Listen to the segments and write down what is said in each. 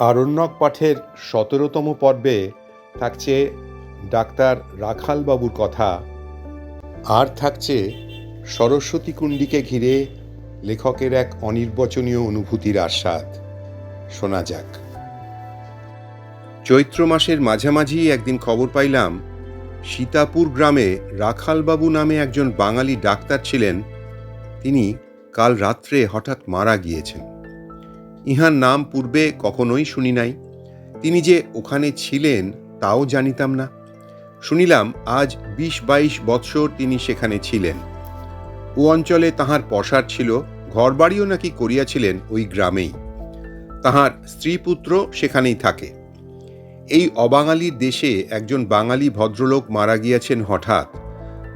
আরণ্যক পাঠের সতেরোতম পর্বে থাকছে ডাক্তার রাখালবাবুর কথা। আর থাকছে সরস্বতী কুণ্ডিকে ঘিরে লেখকের এক অনির্বচনীয় অনুভূতির আস্বাদ। শোনা যাক। চৈত্র মাসের মাঝামাঝি একদিন খবর পাইলাম, সীতাপুর গ্রামে রাখালবাবু নামে একজন বাঙালি ডাক্তার ছিলেন। তিনি কাল রাত্রে হঠাৎ মারা গিয়েছেন। ইহার নাম পূর্বে কখনোই শুনি নাই। তিনি যে ওখানে ছিলেন, তাও জানিতাম না। শুনিলাম, আজ বিশ বাইশ বৎসর তিনি সেখানে ছিলেন। ও অঞ্চলে তাহার পসার ছিল, ঘরবাড়িও নাকি করিয়াছিলেন ওই গ্রামেই। তাহার স্ত্রীপুত্র সেখানেই থাকে। এই অবাঙালির দেশে একজন বাঙালি ভদ্রলোক মারা গিয়াছেন হঠাৎ।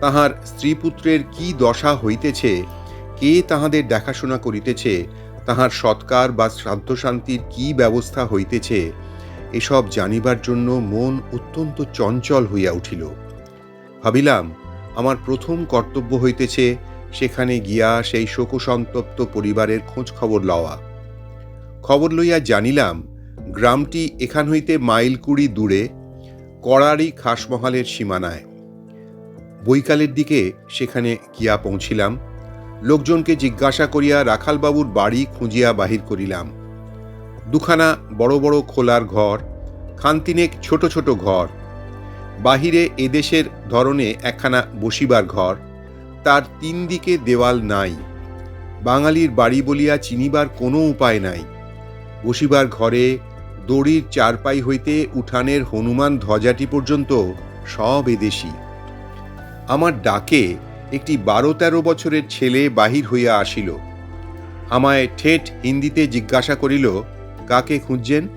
তাহার স্ত্রীপুত্রের কি দশা হইতেছে, কে তাহাদের দেখাশোনা করিতেছে তাহার সৎকার বা শ্রাদ্ধশান্তির কি ব্যবস্থা হইতেছে, এসব জানিবার জন্য মন অত্যন্ত চঞ্চল হইয়া উঠিল। ভাবিলাম, আমার প্রথম কর্তব্য হইতেছে সেখানে গিয়া সেই শোকসন্তপ্ত পরিবারের খোঁজ খবর লওয়া। খবর লইয়া জানিলাম, গ্রামটি এখান হইতে মাইল কুড়ি দূরে কড়ারি খাসমহালের সীমানায়। বৈকালের দিকে সেখানে গিয়া পৌঁছিলাম। লোকজনকে জিজ্ঞাসা করিয়া রাখালবাবুর বাড়ি খুঁজিয়া বাহির করিলাম। দুখানা বড় বড় খোলার ঘর, খান্তিনেক ছোট ছোট ঘর। বাহিরে এদেশের ধরনে একখানা বসিবার ঘর, তার তিন দিকে দেওয়াল নাই। বাঙালির বাড়ি বলিয়া চিনিবার কোনো উপায় নাই। বসিবার ঘরে দড়ির চারপাই হইতে উঠানের হনুমান ধ্বজাটি পর্যন্ত সব এদেশি। আমার ডাকে একটি বারো তেরো বছরের ছেলে বাহির হইয়া আসিল। আমায় ঠেট হিন্দিতে জিজ্ঞাসা করিল, কাকে খুঁজছেন?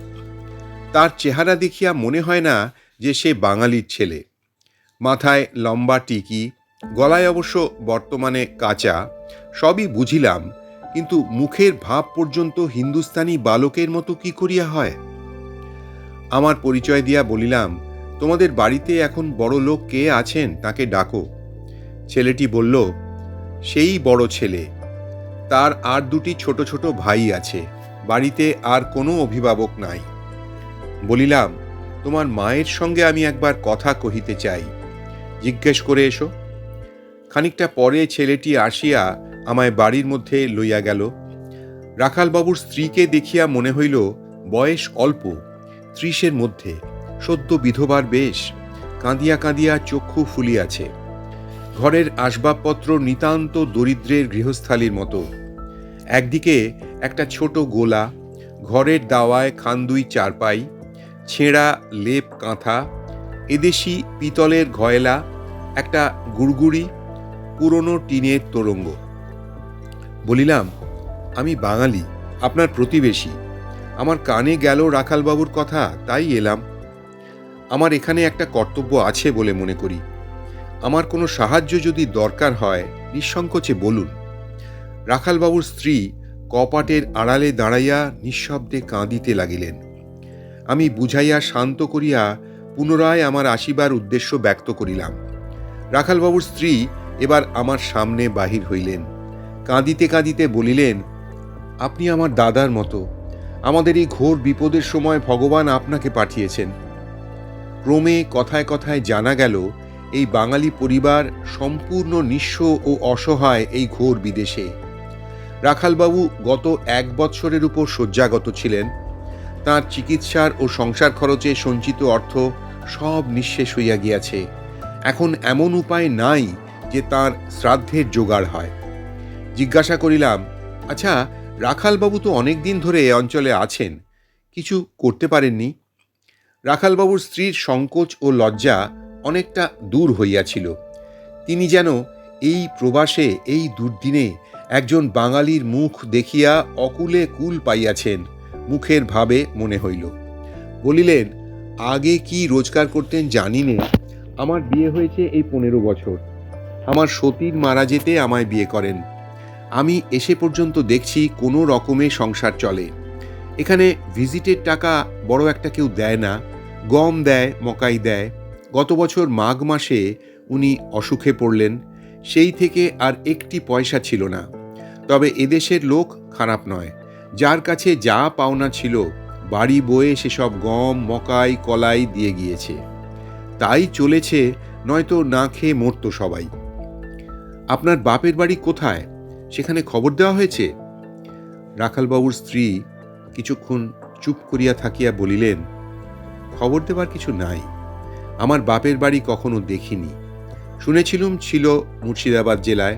তার চেহারা দেখিয়া মনে হয় না যে সে বাঙালির ছেলে। মাথায় লম্বা টিকি, গলায় অবশ্য বর্তমানে কাঁচা, সবই বুঝিলাম, কিন্তু মুখের ভাব পর্যন্ত হিন্দুস্তানি বালকের মতো কি করিয়া হয়? আমার পরিচয় দিয়া বলিলাম, তোমাদের বাড়িতে এখন বড় লোক কে আছেন? তাকে ডাকো। ছেলেটি বলল, সেই বড় ছেলে। তার আর দুটি ছোট ছোট ভাই আছে, বাড়িতে আর কোনো অভিভাবক নাই। বলিলাম, তোমার মায়ের সঙ্গে আমি একবার কথা কহিতে চাই। জিজ্ঞেস করে এসো। খানিকটা পরে ছেলেটি আসিয়া আমায় বাড়ির মধ্যে লইয়া গেল। রাখালবাবুর স্ত্রীকে দেখিয়া মনে হইল, বয়স অল্প, ত্রিশের মধ্যে। সদ্য বিধবার বেশ, কাঁদিয়া কাঁদিয়া চক্ষু ফুলিয়াছে। ঘরের আসবাবপত্র নিতান্ত দরিদ্রের গৃহস্থালির মতো। একদিকে একটা ছোট গোলা, ঘরের দাওয়ায় খান্দুই চারপাই, ছেঁড়া লেপ কাঁথা, এদেশি পিতলের ঘয়লা, একটা গুড়গুড়ি, পুরনো টিনের তোরঙ্গ। বলিলাম, আমি বাঙালি, আপনার প্রতিবেশী। আমার কানে গেল রাখালবাবুর কথা, তাই এলাম। আমার এখানে একটা কর্তব্য আছে বলে মনে করি। আমার কোনো সাহায্য যদি দরকার হয়, নিঃসংকোচে বলুন। রাখালবাবুর স্ত্রী কপাটের আড়ালে দাঁড়াইয়া নিঃশব্দে কাঁদিতে লাগিলেন। আমি বুঝাইয়া শান্ত করিয়া পুনরায় আমার আসিবার উদ্দেশ্য ব্যক্ত করিলাম। রাখালবাবুর স্ত্রী এবার আমার সামনে বাহির হইলেন। কাঁদিতে কাঁদিতে বলিলেন, আপনি আমার দাদার মতো। আমাদের এই ঘোর বিপদের সময় ভগবান আপনাকে পাঠিয়েছেন। ক্রমে কথায় কথায় জানা গেল এই বাঙালি পরিবার সম্পূর্ণ নিঃস্ব ও অসহায় এই ঘোর বিদেশে। রাখালবাবু গত এক বৎসরের উপর শয্যাগত ছিলেন। তার চিকিৎসার ও সংসার খরচে সঞ্চিত অর্থ সব নিঃশেষ হইয়া গিয়াছে। এখন এমন উপায় নাই যে তার শ্রাদ্ধের জোগাড় হয়। জিজ্ঞাসা করিলাম আচ্ছা রাখালবাবু তো অনেক দিন ধরে এ অঞ্চলে আছেন, কিছু করতে পারেননি? রাখালবাবুর স্ত্রীর সংকোচ ও লজ্জা অনেকটা দূর হইয়াছিল। তিনি যেন এই প্রবাসে, এই দুর্দিনে একজন বাঙালির মুখ দেখিয়া অকুলে কুল পাইয়াছেন, মুখের ভাবে মনে হইল। বলিলেন, আগে কি রোজগার করতেন জানি নে আমার বিয়ে হয়েছে এই পনেরো বছর। আমার সতীর মারা যেতে আমায় বিয়ে করেন। আমি এসে পর্যন্ত দেখছি কোনো রকমে সংসার চলে। এখানে ভিজিটের টাকা বড় একটা কেউ দেয় না, গম দেয়, মকাই দেয় গত বছর মাঘ মাসে উনি অসুখে পড়লেন, সেই থেকে আর একটি পয়সা ছিল না। তবে এদেশের লোক খারাপ নয়। যার কাছে যা পাওনা ছিল, বাড়ি বয়ে সেসব গম, মকাই, কলাই দিয়ে গিয়েছে। তাই চলেছে, নয়তো না খেয়ে মরত সবাই। আপনার বাপের বাড়ি কোথায়? সেখানে খবর দেওয়া হয়েছে? রাখালবাবুর স্ত্রী কিছুক্ষণ চুপ করিয়া থাকিয়া বলিলেন, খবর দেবার কিছু নাই। আমার বাপের বাড়ি কখনো দেখিনি। শুনেছিলুম ছিল মুর্শিদাবাদ জেলায়।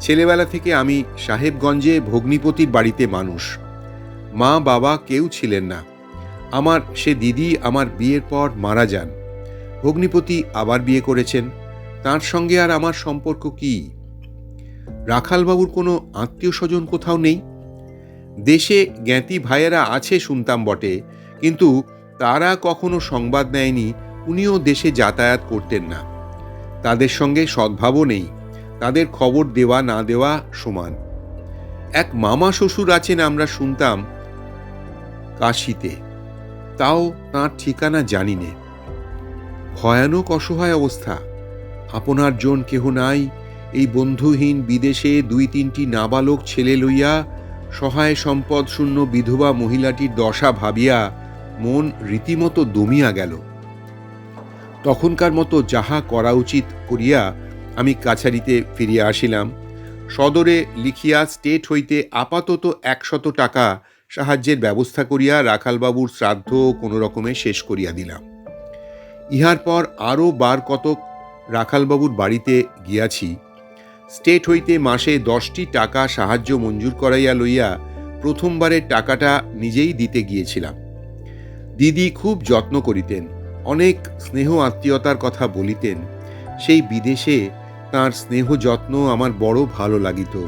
ছেলেবেলা থেকে আমি সাহেবগঞ্জে ভগ্নিপতির বাড়িতে মানুষ। মা, বাবা কেউ ছিলেন না। আমার সে দিদি আমার বিয়ের পর মারা যান। ভগ্নিপতি আবার বিয়ে করেছেন। তার সঙ্গে আর আমার সম্পর্ক কি? রাখালবাবুর কোনো আত্মীয় স্বজন কোথাও নেই? দেশে জ্ঞাতি ভাইয়েরা আছে শুনতাম বটে, কিন্তু তারা কখনো সংবাদ নেয়নি উনিও দেশে যাতায়াত করতেন না। তাদের সঙ্গে সদ্ভাবও নেই। তাদের খবর দেওয়া না দেওয়া সমান। এক মামা শ্বশুর আছেন আমরা শুনতাম কাশিতে। তাও তাঁর ঠিকানা জানি নে। ভয়ানক অসহায় অবস্থা। আপনার জন কেহ নাই। এই বন্ধুহীন বিদেশে দুই তিনটি নাবালক ছেলে লইয়া সহায় সম্পদ শূন্য বিধবা মহিলাটির দশা ভাবিয়া মন রীতিমতো দমিয়া গেল। তখনকার মতো যাহা করা উচিত করিয়া আমি কাছারিতে ফিরিয়া আসিলাম। সদরে লিখিয়া স্টেট হইতে আপাতত একশত টাকা সাহায্যের ব্যবস্থা করিয়া রাখালবাবুর শ্রাদ্ধ কোনো রকমে শেষ করিয়া দিলাম। ইহার পর আরও বার কতক রাখালবাবুর বাড়িতে গিয়াছি। স্টেট হইতে মাসে দশটি টাকা সাহায্য মঞ্জুর করাইয়া লইয়া প্রথমবারের টাকাটা নিজেই দিতে গিয়েছিলাম। দিদি খুব যত্ন করিতেন। অনেক স্নেহ আত্মীয়তার কথা বলিতেন, সেই বিদেশে তার স্নেহ যত্ন আমার বড় ভালো লাগিত।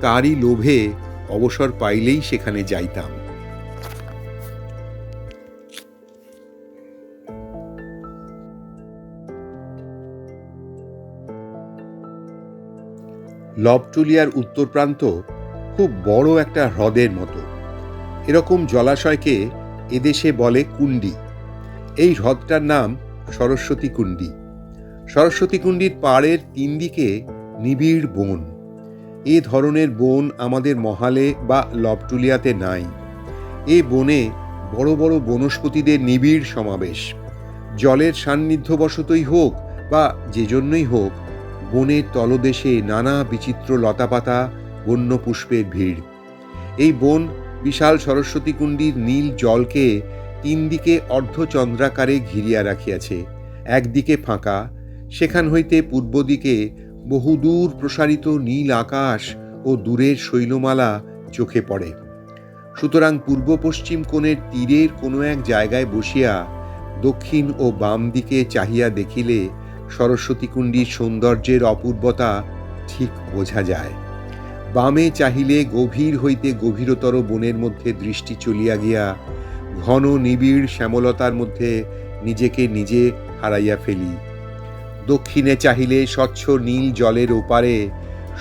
তারই লোভে অবসর পাইলেই সেখানে যাইতাম। লবটুলিয়ার উত্তর প্রান্ত খুব বড় একটা হ্রদের মতো। এরকম জলাশয়কে এদেশে বলে কুণ্ডি। এই হ্রদটার নাম সরস্বতী কুণ্ডি। সরস্বতী কুণ্ডির পাড়ের তিন দিকে নিবিড় বন। এ ধরনের বন আমাদের মহালে বা লবটুলিয়াতে নাই। এ বনে বড় বড় বনস্পতিদের নিবিড় সমাবেশ। জলের সান্নিধ্যবশতই হোক বা যে জন্যই হোক, বনের তলদেশে নানা বিচিত্র লতাপাতা বন্য পুষ্পের ভিড়। এই বন বিশাল সরস্বতী কুণ্ডির নীল জলকে তিন দিকে অর্ধচন্দ্রাকারে ঘিরিয়া রাখিয়াছে, একদিকে ফাঁকা, সেখান হইতে পূর্ব দিকে বহুদূর প্রসারিত নীল আকাশ ও দূরের শৈলমালা চোখে পড়ে। সুতরাং পূর্ব পশ্চিম কোণের তীরের কোনো এক জায়গায় বসিয়া দক্ষিণ ও বাম দিকে চাহিয়া দেখিলে সরস্বতী কুণ্ডির সৌন্দর্যের অপূর্বতা ঠিক বোঝা যায়। বামে চাহিলে গভীর হইতে গভীরতর বনের মধ্যে দৃষ্টি চলিয়া গিয়া ঘন নিবিড় শ্যামলতার মধ্যে নিজেকে নিজে হারাইয়া ফেলি। দক্ষিণে চাহিলে স্বচ্ছ নীল জলের ওপারে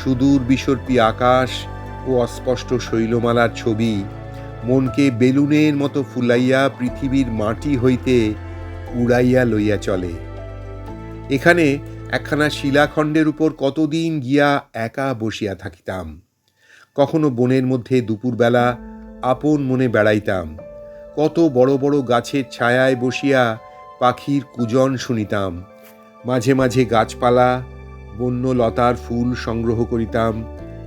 সুদূর বিসর্পী আকাশ ও অস্পষ্ট শৈলমালার ছবি। মনকে বেলুনের মতো ফুলাইয়া পৃথিবীর মাটি হইতে উড়াইয়া লইয়া চলে। এখানে একখানা শিলাখণ্ডের উপর কতদিন গিয়া একা বসিয়া থাকিতাম। কখনো বনের মধ্যে দুপুরবেলা আপন মনে বেড়াইতাম। কত বড় বড় গাছের ছায়ায় বসিয়া পাখির কুজন শুনিতাম। মাঝে মাঝে গাছপালা বন্য লতার ফুল সংগ্রহ করিতাম।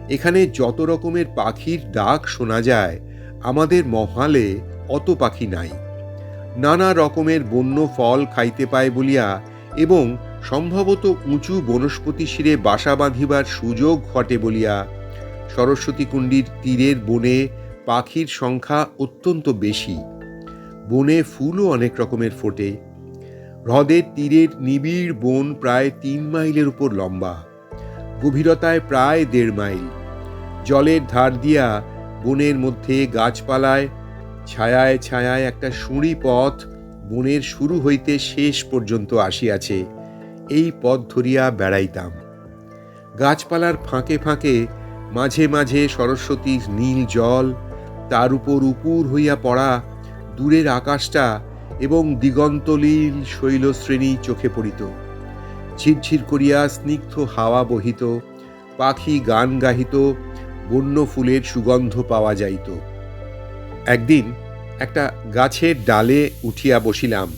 এখানে যত রকমের পাখির ডাক শোনা যায়, আমাদের মহালে অত পাখি নাই। নানা রকমের বন্য ফল খাইতে পায় বলিয়া এবং সম্ভবত উঁচু বনস্পতি শিরে বাসা বাঁধিবার সুযোগ ঘটে বলিয়া সরস্বতী কুণ্ডির তীরের বনে পাখির সংখ্যা অত্যন্ত বেশি। বনে ফুলও অনেক রকমের ফোটে। হ্রদের তীরের নিবিড় বন প্রায় তিন মাইলের উপর লম্বা। গভীরতায় প্রায় দেড় মাইল। জলের ধার দিয়া বনের মধ্যে গাছপালায় ছায়ায় ছায়ায় একটা সুঁড়ি পথ বনের শুরু হইতে শেষ পর্যন্ত আসিয়াছে। এই পথ ধরিয়া বেড়াইতাম। গাছপালার ফাঁকে ফাঁকে মাঝে মাঝে সরস্বতীর নীল জল, তার উপর উপুর হইয়া পড়া দূরের আকাশটা এবং দিগন্তলীল শৈলশ্রেণী চোখে পড়িত। ঝিরঝির করিয়া স্নিগ্ধ হাওয়া বহিত, পাখি গান গাহিত, বন্য ফুলের সুগন্ধ পাওয়া যাইত। একদিন একটা গাছের ডালে উঠিয়া বসিলাম।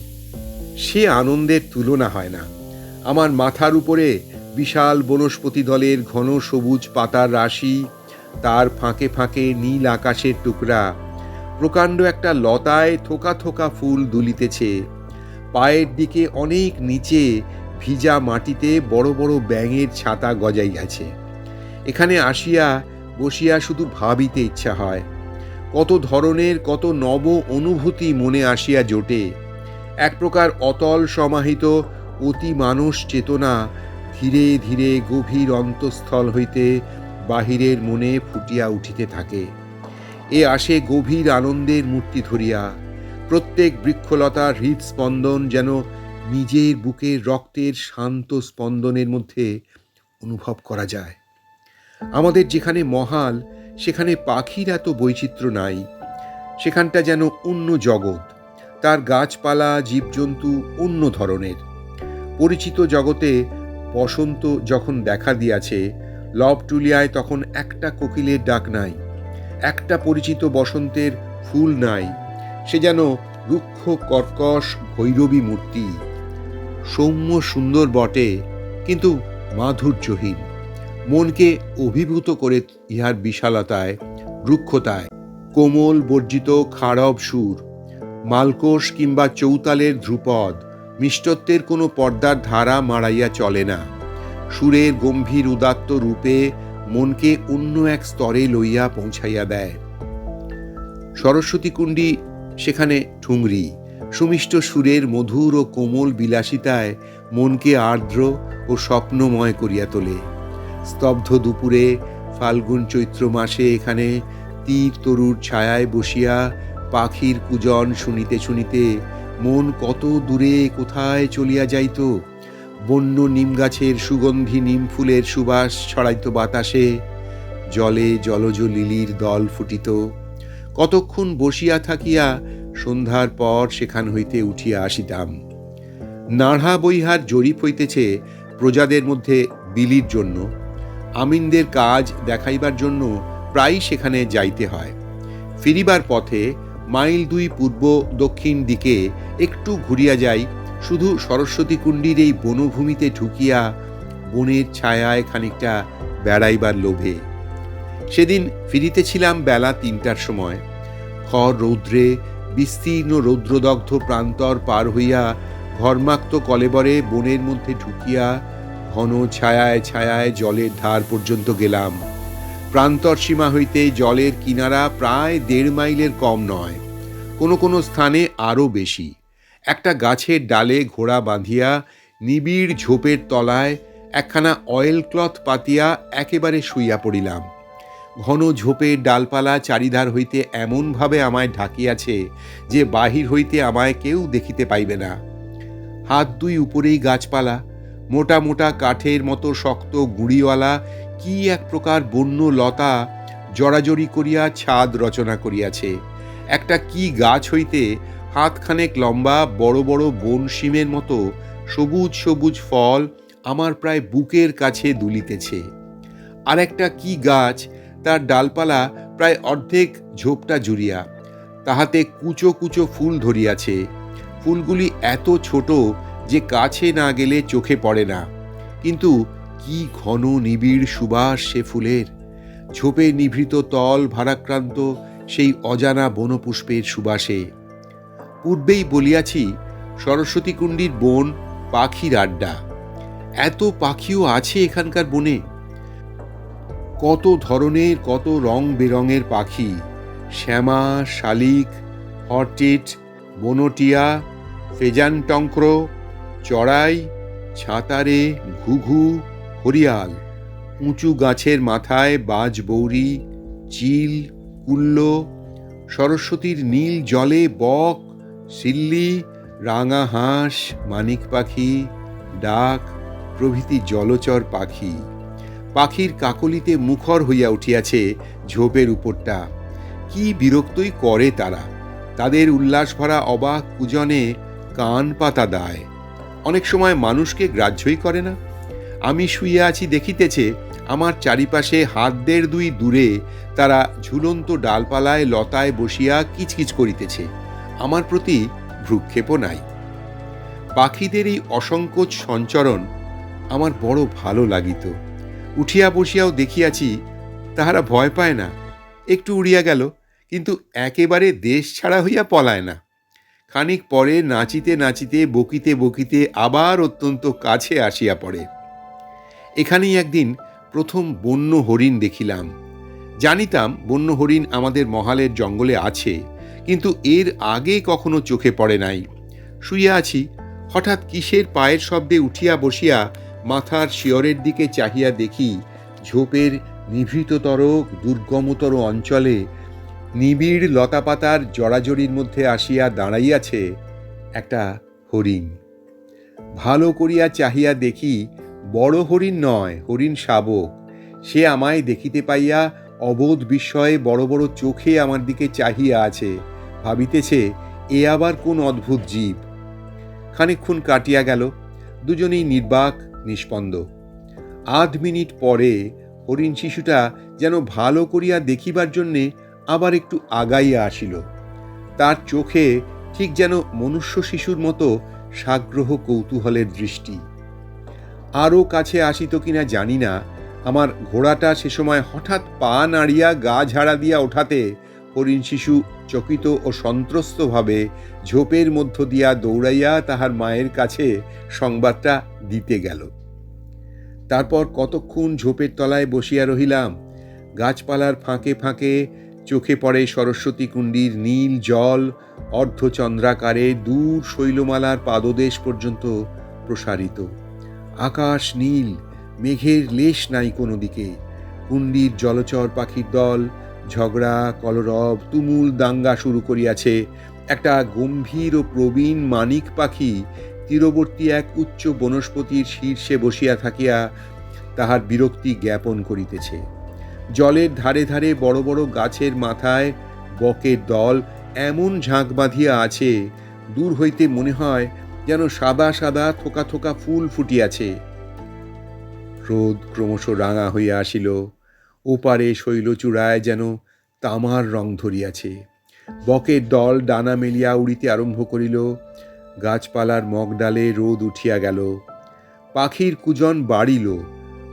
সে আনন্দের তুলনা হয় না। আমার মাথার উপরে বিশাল বনস্পতি দলের ঘন সবুজ পাতার রাশি, তার ফাঁকে ফাঁকে নীল আকাশের টুকরা প্রকাণ্ড একটা লতায় থোকা থোকা ফুল দুলিতেছে। পায়ের দিকে অনেক নিচে ভিজা মাটিতে বড় বড় ব্যাঙের ছাতা গজাইয়াছে। এখানে আসিয়া বসিয়া শুধু ভাবিতে ইচ্ছা হয়। কত ধরনের, কত নব অনুভূতি মনে আসিয়া জোটে। এক প্রকার অতল সমাহিত অতি মানুষ চেতনা ধীরে ধীরে গভীর অন্তঃস্থল হইতে বাহিরের মনে ফুটিয়া উঠিতে থাকে। এ আসে গভীর আনন্দের মূর্তি ধরিয়া। প্রত্যেক বৃক্ষলতার হৃদস্পন্দন যেন নিজের বুকের রক্তের শান্ত স্পন্দনের মধ্যে অনুভব করা যায়। আমাদের যেখানে মহাল, সেখানে পাখির এত বৈচিত্র্য নাই। সেখানটা যেন অন্য জগৎ, তার গাছপালা, জীবজন্তু অন্য ধরনের। পরিচিত জগতে বসন্ত যখন দেখা দিয়াছে, লবটুলিয়ায় তখন একটা কোকিলের ডাক নাই। একটা পরিচিত বসন্তের ফুল নাই। সে যেন রুক্ষ, কর্কশ, ভৈরবী মূর্তি। সৌম্য সুন্দর বটে, কিন্তু মাধুর্যহীন। মনকে অভিভূত করে ইহার বিশালতায়, রুক্ষতায়, কোমল বর্জিত খাড়ব সুর। মালকোষ কিংবা চৌতালের ধ্রুপদ, মিষ্টত্বের কোনো পর্দার ধারা মাড়াইয়া চলে না। সুরের গম্ভীর উদাত্ত রূপে মনকে অন্য এক স্তরে লইয়া পৌঁছাইয়া দেয়। সরস্বতী কুণ্ডী সেখানে ঠুংরি, সুমিষ্ট সুরের মধুর ও কোমল বিলাসিতায় মনকে আর্দ্র ও স্বপ্নময় করিয়া তোলে। স্তব্ধ দুপুরে ফাল্গুন চৈত্র মাসে এখানে তীর তরুর ছায়ায় বসিয়া পাখির কুজন শুনিতে শুনিতে মন কত দূরে কোথায় চলিয়া যাইত? বন্য নিম গাছের সুগন্ধি নিম ফুলের সুবাস ছড়াইত বাতাসে, জলে জলজ লিলির দল ফুটিত। কতক্ষণ বসিয়া থাকিয়া সন্ধ্যার পর সেখান হইতে উঠিয়া আসিতাম। নাড়হা বইহার জরিপ হইতেছে প্রজাদের মধ্যে বিলির জন্য। আমিনদের কাজ দেখাইবার জন্য প্রায়ই সেখানে যাইতে হয়। ফিরিবার পথে মাইল দুই পূর্ব দক্ষিণ দিকে একটু ঘুরিয়া যাই শুধু সরস্বতী কুণ্ডীর এই বনভূমিতে ঢুকিয়া বনের ছায়ায় খানিকটা বেড়াইবার লোভে। সেদিন ফিরিতেছিলাম বেলা তিনটার সময়। খর রৌদ্রে বিস্তীর্ণ রৌদ্রদগ্ধ প্রান্তর পার হইয়া ঘর্মাক্ত কলেবরে বনের মধ্যে ঢুকিয়া ঘন ছায়ায় ছায়ায় জলের ধার পর্যন্ত গেলাম। প্রান্তর সীমা হইতে জলের কিনারা প্রায় দেড় মাইলের কম নয়। কোনো কোনো স্থানে আরও বেশি। একটা গাছের ডালে ঘোড়া বাঁধিয়া, নিবিড় ঝোপের তলায় একখানা অয়েল ক্লথ পাতিয়া একেবারে শুইয়া পড়িলাম। ঘন ঝোপের ডালপালা চারিধার হইতে এমনভাবে আমায় ঢাকিয়াছে যে বাহির হইতে আমায় কেউ দেখিতে পাইবে না। হাত দুই উপরেই গাছপালা, মোটা মোটা কাঠের মতো শক্ত গুড়িওয়ালা, কি এক প্রকার বন্য লতা জড়াজড়ি করিয়া ছাদ রচনা করিয়াছে। একটা কি গাছ হইতে হাতখানেক লম্বা, বড় বড় বন শিমের মতো সবুজ সবুজ ফল আমার প্রায় বুকের কাছে দুলিতেছে। আর একটা কি গাছ, তার ডালপালা প্রায় অর্ধেক ঝোপটা জুড়িয়া, তাহাতে কুচো কুচো ফুল ধরিয়াছে। ফুলগুলি এত ছোট যে কাছে না গেলে চোখে পড়ে না। কিন্তু কি ঘন নিবিড় সুবাস সে ফুলের। ঝোপে নিভৃত তল ভারাক্রান্ত সেই অজানা বনপুষ্পের সুবাসে। পূর্বেই বলিয়াছি, সরস্বতী কুণ্ডীর বন, পাখির আড্ডা। এত পাখিও আছে এখানকার বনে। কত ধরনের, কত রং বেরঙের পাখি। শ্যামা, শালিক, হর্টিট, বনটিয়া ফেজান ফেজানটঙ্ক্র চড়াই, ছাতারে, ঘুঘু, হরিয়াল। উঁচু গাছের মাথায় বাজ বৌরি, চিল, কুল্ল। সরস্বতীর নীল জলে বক সিল্লি, রাঙা হাঁস, মানিক পাখি, ডাক, প্রভৃতি জলচর পাখি। পাখির কাকলিতে মুখর হইয়া উঠিয়াছে ঝোপের উপরটা। কি বিরক্তই করে তারা। তাদের উল্লাস ভরা অবাক কুজনে কান পাতা দায়। অনেক সময় মানুষকে গ্রাহ্যই করে না। আমি শুইয়া আছি দেখিতেছে, আমার চারিপাশে হাত দেড় দুই দূরে তারা ঝুলন্ত ডালপালায় লতায় বসিয়া কিচকিচ করিতেছে। আমার প্রতি ভ্রুক্ষেপও নাই। পাখিদের এই অসংকোচ সঞ্চরণ আমার বড় ভালো লাগিত। উঠিয়া বসিয়াও দেখিয়াছি, তাহারা ভয় পায় না। একটু উড়িয়া গেল, কিন্তু একেবারে দেশ ছাড়া হইয়া পলায় না। খানিক পরে নাচিতে নাচিতে, বকিতে বকিতে আবার অত্যন্ত কাছে আসিয়া পড়ে। এখানেই একদিন প্রথম বন্য হরিণ দেখিলাম। জানিতাম, বন্য হরিণ আমাদের মহালের জঙ্গলে আছে। কিন্তু এর আগে কখনো চোখে পড়ে নাই। শুইয়া আছি, হঠাৎ কিসের পায়ের শব্দে উঠিয়া বসিয়া মাথার শিয়রের দিকে চাহিয়া দেখি ঝোপের নিভৃততর, দুর্গমতর অঞ্চলে নিবিড় লতাপাতার জড়াজড়ির মধ্যে আসিয়া দাঁড়াইয়াছে একটা হরিণ। ভালো করিয়া চাহিয়া দেখি বড় হরিণ নয়, হরিণ শাবক। সে আমায় দেখিতে পাইয়া অবোধ বিস্ময়ে বড় বড় চোখে আমার দিকে চাহিয়া আছে। ভাবিতেছে, এ আবার কোন অদ্ভুত জীব? খানিকক্ষণ কাটিয়া গেল, দুজনেই নির্বাক, নিষ্পন্দ। আধ মিনিট পরে হরিণ শিশুটা যেন ভালো করিয়া দেখিবার জন্যে আবার একটু আগাইয়া আসিল। তার চোখে ঠিক যেন মনুষ্য শিশুর মতো সাগ্রহ কৌতূহলের দৃষ্টি। আরও কাছে আসিত কিনা জানি না, আমার ঘোড়াটা সে সময় হঠাৎ পা নাড়িয়া গা ঝাড়া দিয়া ওঠাতে হরিণ শিশু চকিত ও সন্ত্রস্তভাবে ঝোপের মধ্য দিয়া দৌড়াইয়া তাহার মায়ের কাছে সংবাদটা দিতে গেল। তারপর কতক্ষণ ঝোপের তলায় বসিয়া রহিলাম, গাছপালার ফাঁকে ফাঁকে চোখে পড়ে সরস্বতী কুণ্ডির নীল জল, অর্ধচন্দ্রাকারে দূর শৈলমালার পাদদেশ পর্যন্ত প্রসারিত। আকাশ নীল, মেঘের লেশ নাই কোনো দিকে। কুণ্ডির জলচর পাখির দল ঝগড়া, কলরব, তুমুল দাঙ্গা শুরু করিয়াছে। একটা গম্ভীর ও প্রবীণ মানিক পাখি তীরবর্তী এক উচ্চ বনস্পতির শীর্ষে বসিয়া থাকিয়া তাহার বিরক্তি জ্ঞাপন করিতেছে। জলের ধারে ধারে বড় বড় গাছের মাথায় বকের দল এমন ঝাঁক বাঁধিয়া আছে, দূর হইতে মনে হয় যেন সাদা সাদা থোকা থোকা ফুল ফুটিয়াছে। রোদ ক্রমশ রাঙা হইয়া আসিল। ওপারে শৈলচূড়ায় যেন তামার রং ধরিয়াছে। বকের দল ডানা মেলিয়া উড়িতে আরম্ভ করিল। গাছপালার মগডালে রোদ উঠিয়া গেল। পাখির কুজন বাড়িল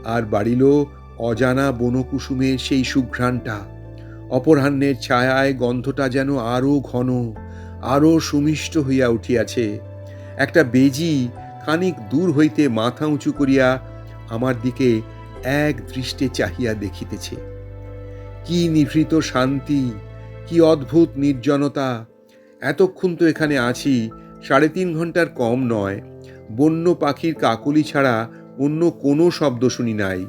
আর বাড়িল অজানা বনকুসুমের সেই সুঘ্রাণটা। অপরাহ্নের ছায়ায় গন্ধটা যেন আরও ঘন আরও সুমিষ্ট হইয়া উঠিয়াছে। একটা বেজি খানিক দূর হইতে মাথা উঁচু করিয়া আমার দিকে এক দৃষ্টে চাহিয়া দেখিতেছে। কি নিভৃত শান্তি, কি অদ্ভুত নির্জনতা। এতক্ষণ তো এখানে আছি, সাড়ে তিন ঘণ্টার কম নয়। বন্য পাখির কাকলি ছাড়া অন্য কোনো শব্দ শুনি নাই।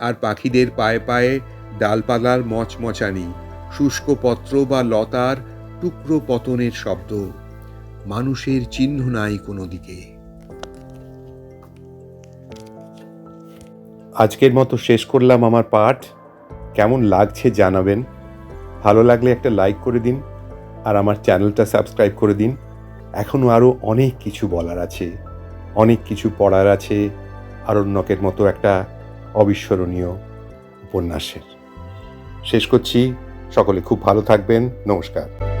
আর পাখিদের পায়ে পায়ে ডালপালার মচমচানি, শুষ্ক পত্র বা লতার টুকরো পতনের শব্দ। মানুষের চিহ্ন নাই কোনো দিকে আজকের মতো শেষ করলাম আমার পাঠ। কেমন লাগছে জানাবেন। ভালো লাগলে একটা লাইক করে দিন আর আমার চ্যানেলটা সাবস্ক্রাইব করে দিন। এখনও আরও অনেক কিছু বলার আছে। অনেক কিছু পড়ার আছে। আরণ্যকের মতো একটা অবিস্মরণীয় উপন্যাসের। শেষ করছি। সকলে খুব ভালো থাকবেন। নমস্কার।